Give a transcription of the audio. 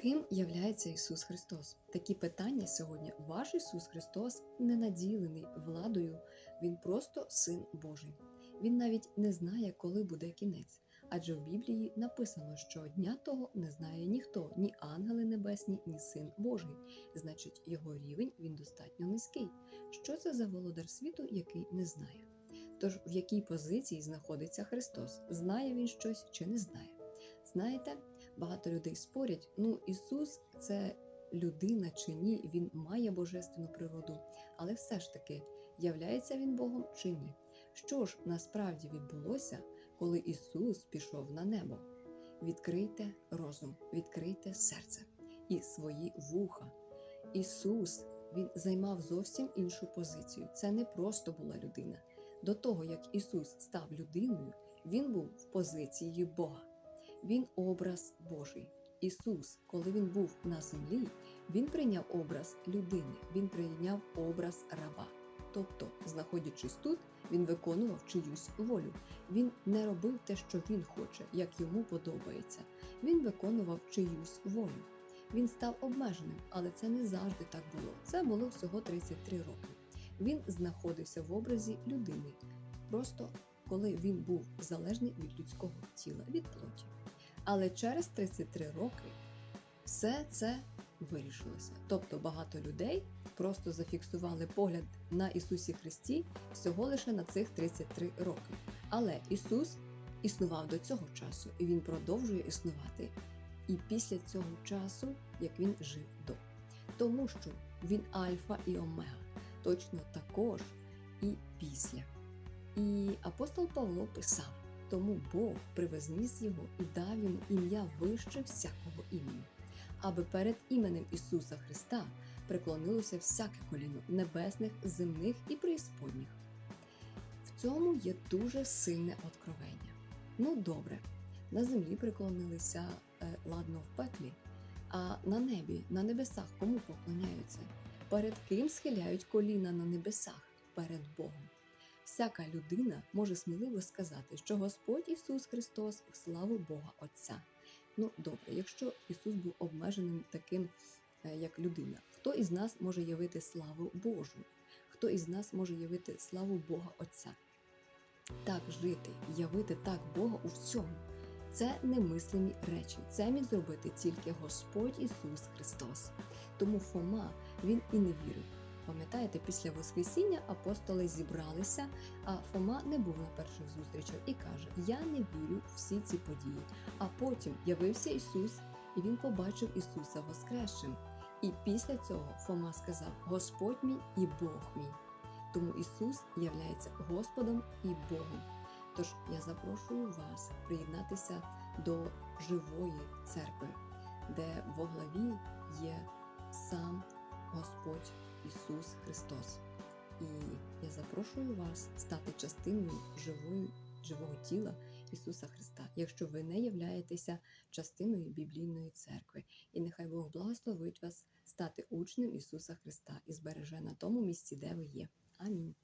Ким являється Ісус Христос? Такі питання сьогодні. Ваш Ісус Христос не наділений владою, Він просто Син Божий. Він навіть не знає, коли буде кінець. Адже в Біблії написано, що дня того не знає ніхто, ні ангели небесні, ні син Божий. Значить, його рівень він достатньо низький. Що це за володар світу, який не знає? Тож в якій позиції знаходиться Христос? Знає він щось чи не знає? Знаєте, багато людей спорять: ну, Ісус це людина чи ні, Він має божественну природу, але все ж таки, являється він Богом чи ні? Що ж насправді відбулося, коли Ісус пішов на небо? Відкрийте розум, відкрийте серце і свої вуха. Ісус Він займав зовсім іншу позицію. Це не просто була людина. До того, як Ісус став людиною, Він був в позиції Бога. Він образ Божий. Ісус, коли він був на землі, він прийняв образ людини, він прийняв образ раба. Тобто, знаходячись тут, він виконував чиюсь волю. Він не робив те, що він хоче, як йому подобається. Він виконував чиюсь волю. Він став обмеженим, але це не завжди так було. Це було всього 33 роки. Він знаходився в образі людини, просто коли він був залежний від людського тіла, від плоті. Але через 33 роки все це вирішилося. Тобто багато людей просто зафіксували погляд на Ісусі Христі всього лише на цих 33 роки. Але Ісус існував до цього часу, і Він продовжує існувати і після цього часу, як він жив до. Тому що він альфа і омега, точно також і після. І апостол Павло писав. Тому Бог привезніс його і дав йому ім'я вище всякого імені, аби перед іменем Ісуса Христа преклонилося всяке коліно небесних, земних і преісподніх. В цьому є дуже сильне откровення. Ну, добре, на землі преклонилися е, ладно в пеклі, а на небі, на небесах кому поклоняються? Перед ким схиляють коліна на небесах? Перед Богом. Всяка людина може сміливо сказати, що Господь Ісус Христос в славу Бога Отця. Ну, добре, якщо Ісус був обмеженим таким, е, як людина, хто із нас може явити славу Божу? Хто із нас може явити славу Бога Отця? Так жити, явити так Бога у всьому. Це немислимі речі. Це міг зробити тільки Господь Ісус Христос. Тому Фома він і не вірив. Пам'ятаєте, після Воскресіння апостоли зібралися, а Фома не був на перших зустрічах і каже: Я не вірю в всі ці події. А потім явився Ісус, і він побачив Ісуса Воскресшим. І після цього Фома сказав: Господь мій і Бог мій. Тому Ісус являється Господом і Богом. Тож я запрошую вас приєднатися до живої церкви, де во главі є сам Ісус Христос. І я запрошую вас стати частиною живої, живого тіла Ісуса Христа, якщо ви не являєтеся частиною біблійної церкви. І нехай Бог благословить вас стати учнем Ісуса Христа і збереже на тому місці, де ви є. Амінь.